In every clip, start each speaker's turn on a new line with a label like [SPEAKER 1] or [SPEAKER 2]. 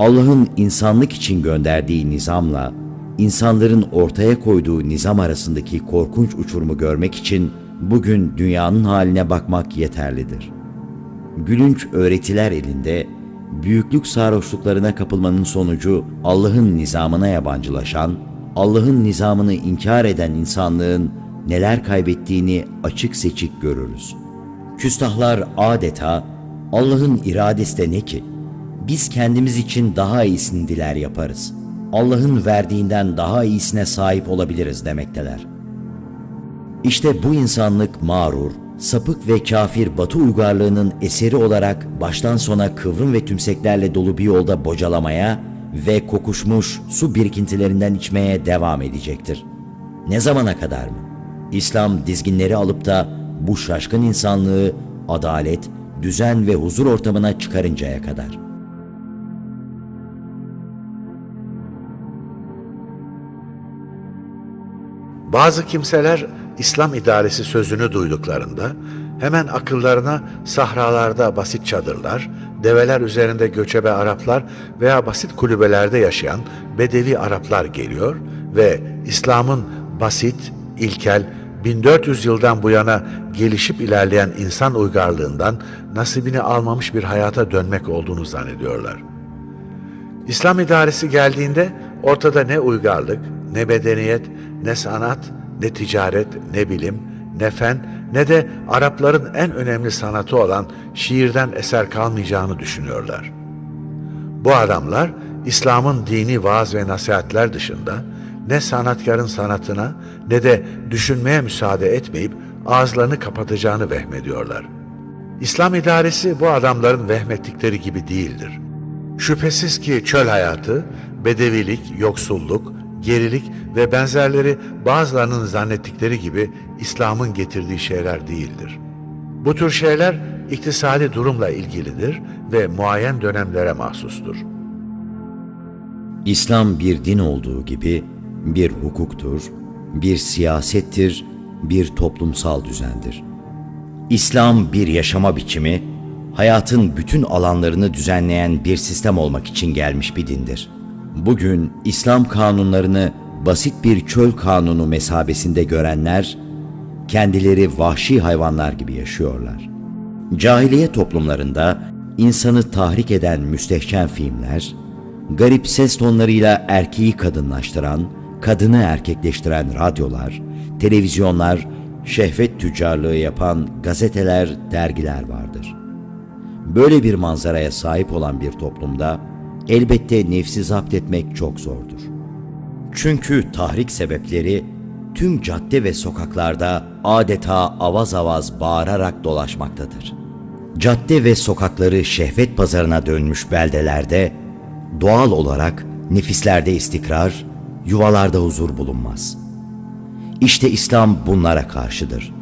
[SPEAKER 1] Allah'ın insanlık için gönderdiği nizamla insanların ortaya koyduğu nizam arasındaki korkunç uçurumu görmek için bugün dünyanın haline bakmak yeterlidir. Gülünç öğretiler elinde büyüklük sarhoşluklarına kapılmanın sonucu Allah'ın nizamına yabancılaşan, Allah'ın nizamını inkar eden insanlığın neler kaybettiğini açık seçik görürüz. Küstahlar adeta Allah'ın iradesi de ne ki? Biz kendimiz için daha iyisini diler yaparız. Allah'ın verdiğinden daha iyisine sahip olabiliriz demekteler. İşte bu insanlık mağrur, sapık ve kafir batı uygarlığının eseri olarak baştan sona kıvrım ve tümseklerle dolu bir yolda bocalamaya ve kokuşmuş su birikintilerinden içmeye devam edecektir. Ne zamana kadar mı? İslam dizginleri alıp da bu şaşkın insanlığı adalet, düzen ve huzur ortamına çıkarıncaya kadar.
[SPEAKER 2] Bazı kimseler İslam idaresi sözünü duyduklarında hemen akıllarına sahralarda basit çadırlar, develer üzerinde göçebe Araplar veya basit kulübelerde yaşayan Bedevi Araplar geliyor ve İslam'ın basit, ilkel, 1400 yıldan bu yana gelişip ilerleyen insan uygarlığından nasibini almamış bir hayata dönmek olduğunu zannediyorlar. İslam idaresi geldiğinde ortada ne uygarlık, ne medeniyet, ne sanat, ne ticaret, ne bilim, ne fen, ne de Arapların en önemli sanatı olan şiirden eser kalmayacağını düşünüyorlar. Bu adamlar İslam'ın dini vaaz ve nasihatler dışında ne sanatkarın sanatına ne de düşünmeye müsaade etmeyip ağızlarını kapatacağını vehmediyorlar. İslam idaresi bu adamların vehmettikleri gibi değildir. Şüphesiz ki çöl hayatı, bedevilik, yoksulluk, gerilik ve benzerleri bazılarının zannettikleri gibi İslam'ın getirdiği şeyler değildir. Bu tür şeyler iktisadi durumla ilgilidir ve muayyen dönemlere mahsustur.
[SPEAKER 1] İslam bir din olduğu gibi bir hukuktur, bir siyasettir, bir toplumsal düzendir. İslam bir yaşama biçimi, hayatın bütün alanlarını düzenleyen bir sistem olmak için gelmiş bir dindir. Bugün İslam kanunlarını basit bir çöl kanunu mesabesinde görenler, kendileri vahşi hayvanlar gibi yaşıyorlar. Cahiliye toplumlarında insanı tahrik eden müstehcen filmler, garip ses tonlarıyla erkeği kadınlaştıran, kadını erkekleştiren radyolar, televizyonlar, şehvet tüccarlığı yapan gazeteler, dergiler vardır. Böyle bir manzaraya sahip olan bir toplumda elbette nefsi zapt etmek çok zordur. Çünkü tahrik sebepleri tüm cadde ve sokaklarda adeta avaz avaz bağırarak dolaşmaktadır. Cadde ve sokakları şehvet pazarına dönmüş beldelerde doğal olarak nefislerde istikrar, yuvalarda huzur bulunmaz. İşte İslam bunlara karşıdır.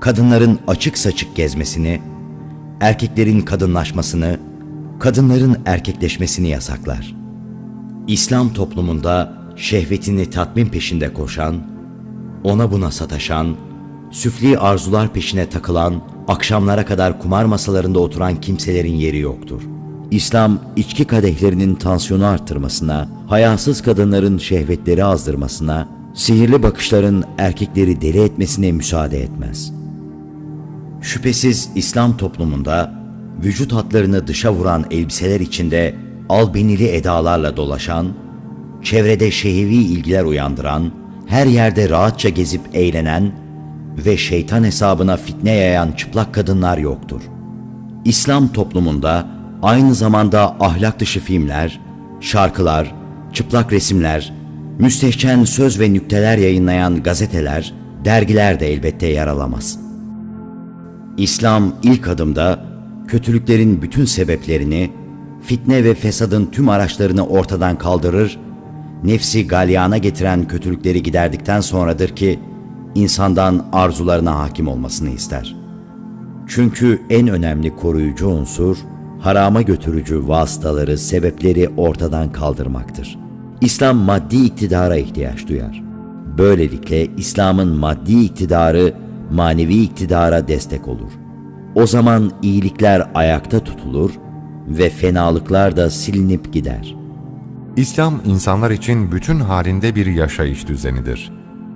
[SPEAKER 1] Kadınların açık saçık gezmesini, erkeklerin kadınlaşmasını, kadınların erkekleşmesini yasaklar. İslam toplumunda şehvetini tatmin peşinde koşan, ona buna sataşan, süfli arzular peşine takılan, akşamlara kadar kumar masalarında oturan kimselerin yeri yoktur. İslam içki kadehlerinin tansiyonu arttırmasına, hayasız kadınların şehvetleri azdırmasına, sihirli bakışların erkekleri deli etmesine müsaade etmez. Şüphesiz İslam toplumunda vücut hatlarını dışa vuran elbiseler içinde albenili edalarla dolaşan, çevrede şehevi ilgiler uyandıran, her yerde rahatça gezip eğlenen ve şeytan hesabına fitne yayan çıplak kadınlar yoktur. İslam toplumunda aynı zamanda ahlak dışı filmler, şarkılar, çıplak resimler, müstehcen söz ve nükteler yayınlayan gazeteler, dergiler de elbette yer alamaz. İslam ilk adımda kötülüklerin bütün sebeplerini, fitne ve fesadın tüm araçlarını ortadan kaldırır, nefsi galyana getiren kötülükleri giderdikten sonradır ki insandan arzularına hakim olmasını ister. Çünkü en önemli koruyucu unsur, harama götürücü vasıtaları, sebepleri ortadan kaldırmaktır. İslam maddi iktidara ihtiyaç duyar. Böylelikle İslam'ın maddi iktidarı manevi iktidara destek olur. O zaman iyilikler ayakta tutulur, ve fenalıklar da silinip gider.
[SPEAKER 3] İslam insanlar için bütün halinde bir yaşayış düzenidir.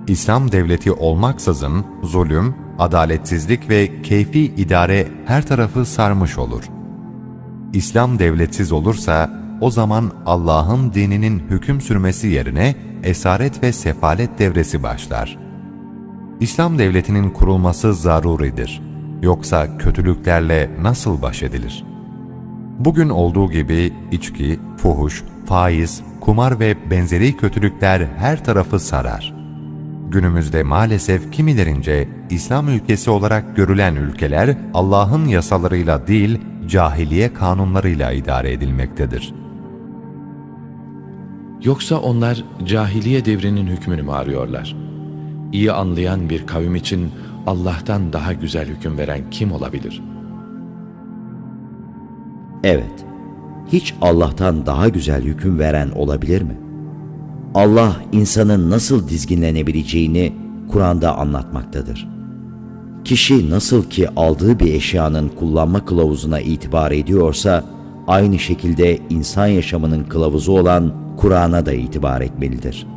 [SPEAKER 3] İslam devleti olmaksızın zulüm, adaletsizlik ve keyfi idare her tarafı sarmış olur. İslam devletsiz olursa o zaman Allah'ın dininin hüküm sürmesi yerine esaret ve sefalet devresi başlar. İslam devletinin kurulması zaruridir. Yoksa kötülüklerle nasıl baş edilir?'' Bugün olduğu gibi içki, fuhuş, faiz, kumar ve benzeri kötülükler her tarafı sarar. Günümüzde maalesef kimilerince İslam ülkesi olarak görülen ülkeler Allah'ın yasalarıyla değil, cahiliye kanunlarıyla idare edilmektedir.
[SPEAKER 4] Yoksa onlar cahiliye devrinin hükmünü mü arıyorlar? İyi anlayan bir kavim için Allah'tan daha güzel hüküm veren kim olabilir?
[SPEAKER 1] Evet, hiç Allah'tan daha güzel hüküm veren olabilir mi? Allah insanın nasıl dizginlenebileceğini Kur'an'da anlatmaktadır. Kişi nasıl ki aldığı bir eşyanın kullanma kılavuzuna itibar ediyorsa, aynı şekilde insan yaşamının kılavuzu olan Kur'an'a da itibar etmelidir.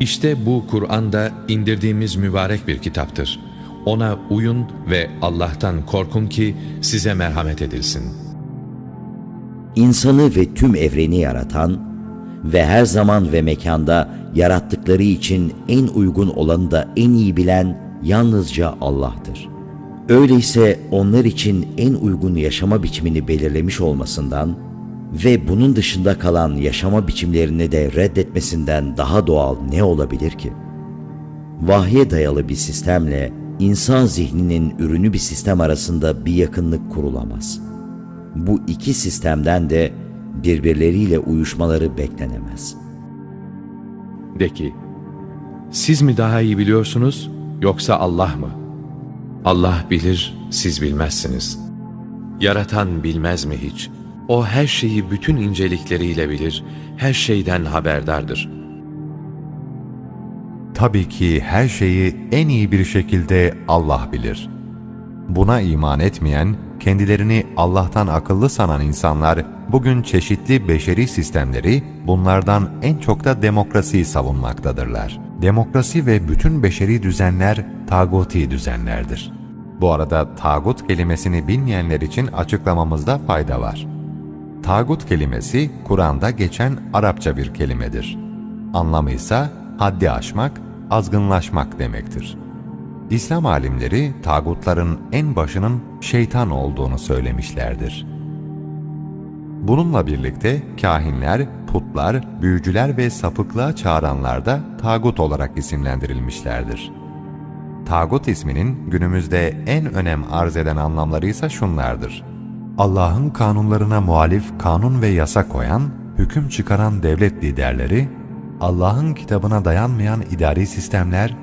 [SPEAKER 4] İşte bu Kur'an'da indirdiğimiz mübarek bir kitaptır. Ona uyun ve Allah'tan korkun ki size merhamet edilsin.
[SPEAKER 1] İnsanı ve tüm evreni yaratan ve her zaman ve mekanda yarattıkları için en uygun olanı da en iyi bilen yalnızca Allah'tır. Öyleyse onlar için en uygun yaşama biçimini belirlemiş olmasından ve bunun dışında kalan yaşama biçimlerini de reddetmesinden daha doğal ne olabilir ki? Vahye dayalı bir sistemle insan zihninin ürünü bir sistem arasında bir yakınlık kurulamaz. Bu iki sistemden de birbirleriyle uyuşmaları beklenemez.
[SPEAKER 4] De ki, siz mi daha iyi biliyorsunuz yoksa Allah mı? Allah bilir, siz bilmezsiniz. Yaratan bilmez mi hiç? O her şeyi bütün incelikleriyle bilir, her şeyden haberdardır.
[SPEAKER 3] Tabii ki her şeyi en iyi bir şekilde Allah bilir. Buna iman etmeyen, kendilerini Allah'tan akıllı sanan insanlar bugün çeşitli beşeri sistemleri, bunlardan en çok da demokrasiyi savunmaktadırlar. Demokrasi ve bütün beşeri düzenler tağuti düzenlerdir. Bu arada tağut kelimesini bilmeyenler için açıklamamızda fayda var. Tağut kelimesi Kur'an'da geçen Arapça bir kelimedir. Anlamı ise haddi aşmak, azgınlaşmak demektir. İslam alimleri tağutların en başının şeytan olduğunu söylemişlerdir. Bununla birlikte kahinler, putlar, büyücüler ve sapıklığa çağıranlar da tağut olarak isimlendirilmişlerdir. Tağut isminin günümüzde en önem arz eden anlamları ise şunlardır. Allah'ın kanunlarına muhalif kanun ve yasa koyan, hüküm çıkaran devlet liderleri, Allah'ın kitabına dayanmayan idari sistemler,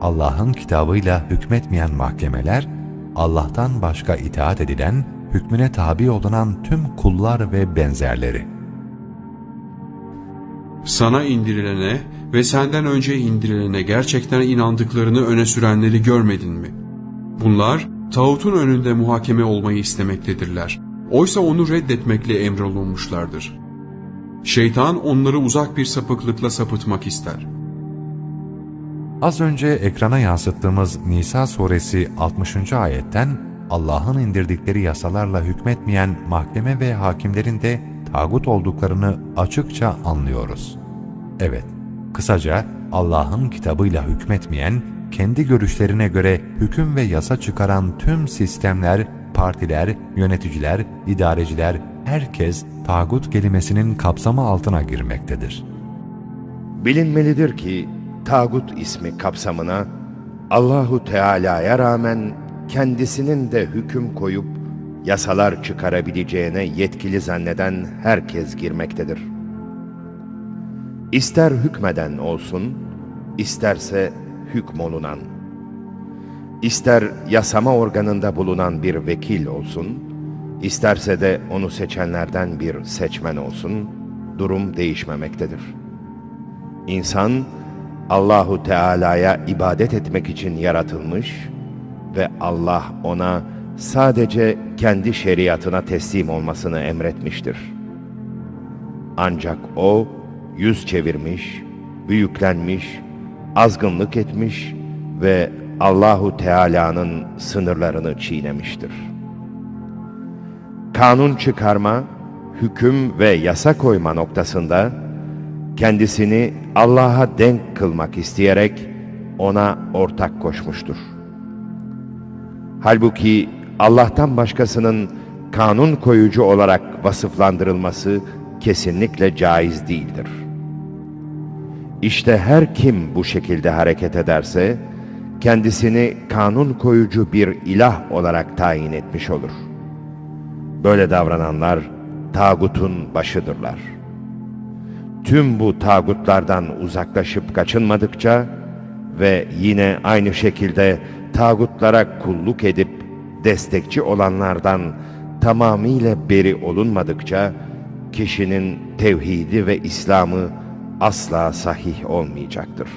[SPEAKER 3] Allah'ın kitabıyla hükmetmeyen mahkemeler, Allah'tan başka itaat edilen, hükmüne tabi olunan tüm kullar ve benzerleri.
[SPEAKER 5] Sana indirilene ve senden önce indirilene gerçekten inandıklarını öne sürenleri görmedin mi? Bunlar tağutun önünde muhakeme olmayı istemektedirler. Oysa onu reddetmekle emrolunmuşlardır. Şeytan onları uzak bir sapıklıkla sapıtmak ister.
[SPEAKER 3] Az önce ekrana yansıttığımız Nisa suresi 60. ayetten Allah'ın indirdikleri yasalarla hükmetmeyen mahkeme ve hakimlerin de tağut olduklarını açıkça anlıyoruz. Evet, kısaca Allah'ın kitabıyla hükmetmeyen, kendi görüşlerine göre hüküm ve yasa çıkaran tüm sistemler, partiler, yöneticiler, idareciler, herkes tağut kelimesinin kapsamı altına girmektedir.
[SPEAKER 6] Bilinmelidir ki tağut ismi kapsamına Allahu Teala'ya rağmen kendisinin de hüküm koyup yasalar çıkarabileceğine yetkili zanneden herkes girmektedir. İster hükmeden olsun, isterse hükmolunan. İster yasama organında bulunan bir vekil olsun, isterse de onu seçenlerden bir seçmen olsun, durum değişmemektedir. İnsan Allahu Teala'ya ibadet etmek için yaratılmış ve Allah ona sadece kendi şeriatına teslim olmasını emretmiştir. Ancak o yüz çevirmiş, büyüklenmiş, azgınlık etmiş ve Allahu Teala'nın sınırlarını çiğnemiştir. Kanun çıkarma, hüküm ve yasa koyma noktasında kendisini Allah'a denk kılmak isteyerek ona ortak koşmuştur. Halbuki Allah'tan başkasının kanun koyucu olarak vasıflandırılması kesinlikle caiz değildir. İşte her kim bu şekilde hareket ederse, kendisini kanun koyucu bir ilah olarak tayin etmiş olur. Böyle davrananlar tağutun başıdırlar. Tüm bu tağutlardan uzaklaşıp kaçınmadıkça ve yine aynı şekilde tağutlara kulluk edip destekçi olanlardan tamamıyla beri olunmadıkça kişinin tevhidi ve İslam'ı asla sahih olmayacaktır.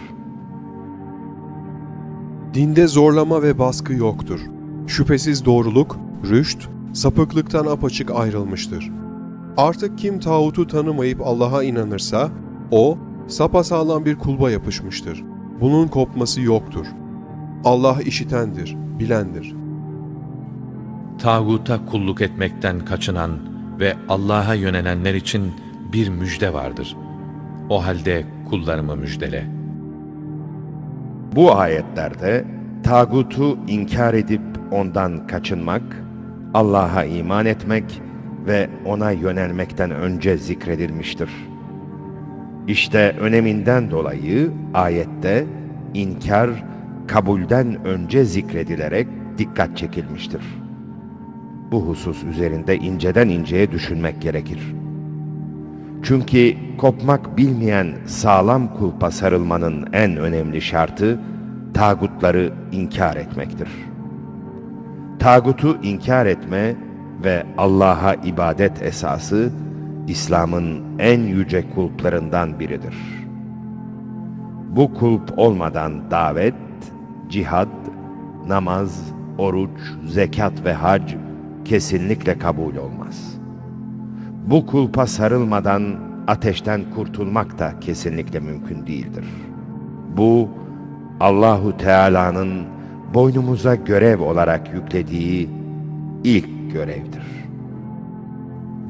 [SPEAKER 7] Dinde zorlama ve baskı yoktur. Şüphesiz doğruluk, rüşt, sapıklıktan apaçık ayrılmıştır. Artık kim tağutu tanımayıp Allah'a inanırsa, o sapasağlam bir kulba yapışmıştır. Bunun kopması yoktur. Allah işitendir, bilendir.
[SPEAKER 4] Tağuta kulluk etmekten kaçınan ve Allah'a yönelenler için bir müjde vardır. O halde kullarımı müjdele.
[SPEAKER 6] Bu ayetlerde tağutu inkar edip ondan kaçınmak, Allah'a iman etmek ve ona yönelmekten önce zikredilmiştir. İşte öneminden dolayı ayette inkar kabulden önce zikredilerek dikkat çekilmiştir. Bu husus üzerinde inceden inceye düşünmek gerekir. Çünkü kopmak bilmeyen sağlam kulpa sarılmanın en önemli şartı tağutları inkar etmektir. Tağutu inkar etme ve Allah'a ibadet esası İslam'ın en yüce kulplarından biridir. Bu kulp olmadan davet, cihad, namaz, oruç, zekat ve hac kesinlikle kabul olmaz. Bu kulpa sarılmadan ateşten kurtulmak da kesinlikle mümkün değildir. Bu Allahu Teala'nın boynumuza görev olarak yüklediği ilk görevdir.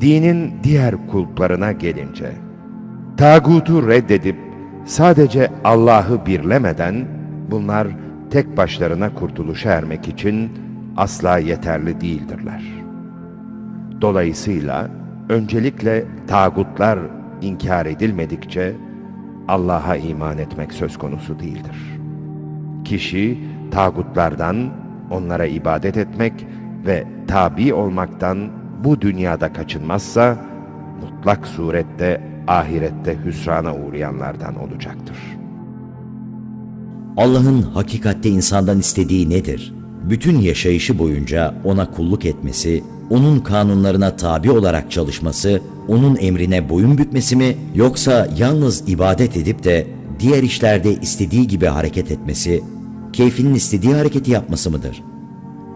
[SPEAKER 6] Dinin diğer kulplarına gelince, tağutu reddedip sadece Allah'ı birlemeden bunlar tek başlarına kurtuluşa ermek için asla yeterli değildirler. Dolayısıyla öncelikle tağutlar inkar edilmedikçe Allah'a iman etmek söz konusu değildir. Kişi tağutlardan onlara ibadet etmek ve tabi olmaktan bu dünyada kaçınmazsa mutlak surette ahirette hüsrana uğrayanlardan olacaktır.
[SPEAKER 1] Allah'ın hakikatte insandan istediği nedir? Bütün yaşayışı boyunca ona kulluk etmesi, onun kanunlarına tabi olarak çalışması, onun emrine boyun bükmesi mi yoksa yalnız ibadet edip de diğer işlerde istediği gibi hareket etmesi, keyfinin istediği hareketi yapması mıdır?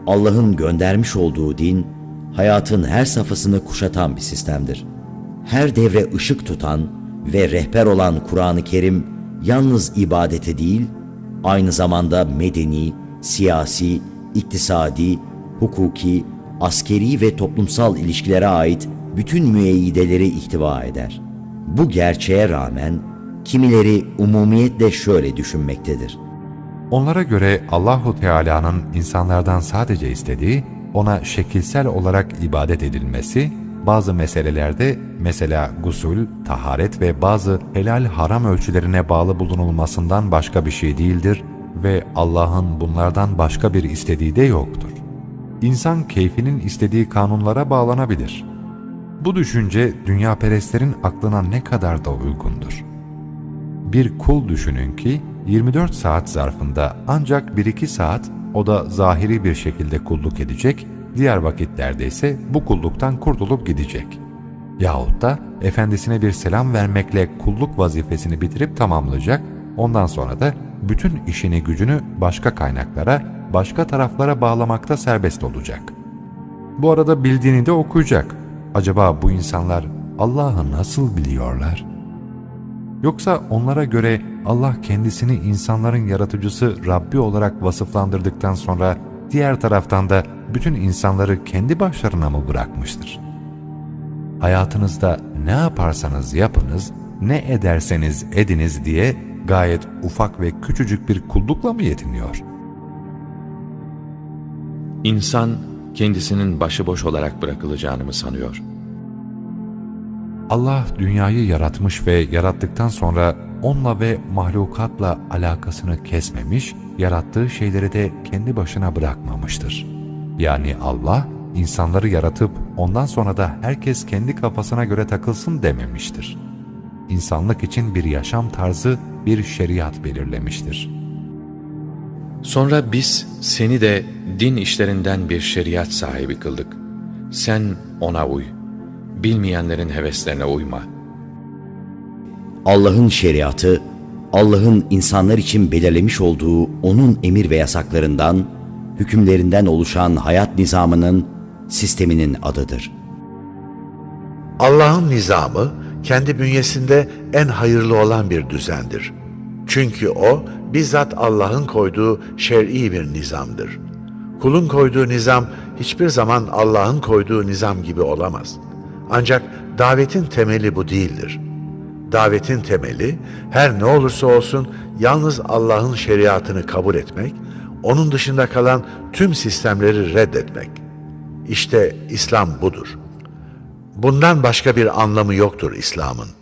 [SPEAKER 1] Allah'ın göndermiş olduğu din, hayatın her safhasını kuşatan bir sistemdir. Her devre ışık tutan ve rehber olan Kur'an-ı Kerim yalnız ibadete değil, aynı zamanda medeni, siyasi, iktisadi, hukuki, askeri ve toplumsal ilişkilere ait bütün müeyyideleri ihtiva eder. Bu gerçeğe rağmen kimileri umumiyetle şöyle düşünmektedir.
[SPEAKER 3] Onlara göre Allahu Teala'nın insanlardan sadece istediği ona şekilsel olarak ibadet edilmesi, bazı meselelerde mesela gusül, taharet ve bazı helal haram ölçülerine bağlı bulunulmasından başka bir şey değildir ve Allah'ın bunlardan başka bir istediği de yoktur. İnsan keyfinin istediği kanunlara bağlanabilir. Bu düşünce dünyaperestlerin aklına ne kadar da uygundur. Bir kul düşünün ki 24 saat zarfında ancak 1-2 saat o da zahiri bir şekilde kulluk edecek, diğer vakitlerde ise bu kulluktan kurtulup gidecek. Yahut da efendisine bir selam vermekle kulluk vazifesini bitirip tamamlayacak, ondan sonra da bütün işini gücünü başka kaynaklara, başka taraflara bağlamakta serbest olacak.'' Bu arada bildiğini de okuyacak. Acaba bu insanlar Allah'ı nasıl biliyorlar? Yoksa onlara göre Allah kendisini insanların yaratıcısı Rabbi olarak vasıflandırdıktan sonra diğer taraftan da bütün insanları kendi başlarına mı bırakmıştır? Hayatınızda ne yaparsanız yapınız, ne ederseniz ediniz diye gayet ufak ve küçücük bir kullukla mı yetiniyor?
[SPEAKER 4] İnsan kendisinin başıboş olarak bırakılacağını mı sanıyor?
[SPEAKER 3] Allah dünyayı yaratmış ve yarattıktan sonra onunla ve mahlukatla alakasını kesmemiş, yarattığı şeyleri de kendi başına bırakmamıştır. Yani Allah, insanları yaratıp ondan sonra da herkes kendi kafasına göre takılsın dememiştir. İnsanlık için bir yaşam tarzı, bir şeriat belirlemiştir.
[SPEAKER 4] Sonra biz seni de din işlerinden bir şeriat sahibi kıldık. Sen ona uy. Bilmeyenlerin heveslerine uyma.
[SPEAKER 1] Allah'ın şeriatı, Allah'ın insanlar için belirlemiş olduğu onun emir ve yasaklarından, hükümlerinden oluşan hayat nizamının, sisteminin adıdır.
[SPEAKER 2] Allah'ın nizamı kendi bünyesinde en hayırlı olan bir düzendir. Çünkü o bizzat Allah'ın koyduğu şer'i bir nizamdır. Kulun koyduğu nizam hiçbir zaman Allah'ın koyduğu nizam gibi olamaz. Ancak davetin temeli bu değildir. Davetin temeli her ne olursa olsun yalnız Allah'ın şeriatını kabul etmek, onun dışında kalan tüm sistemleri reddetmek. İşte İslam budur. Bundan başka bir anlamı yoktur İslam'ın.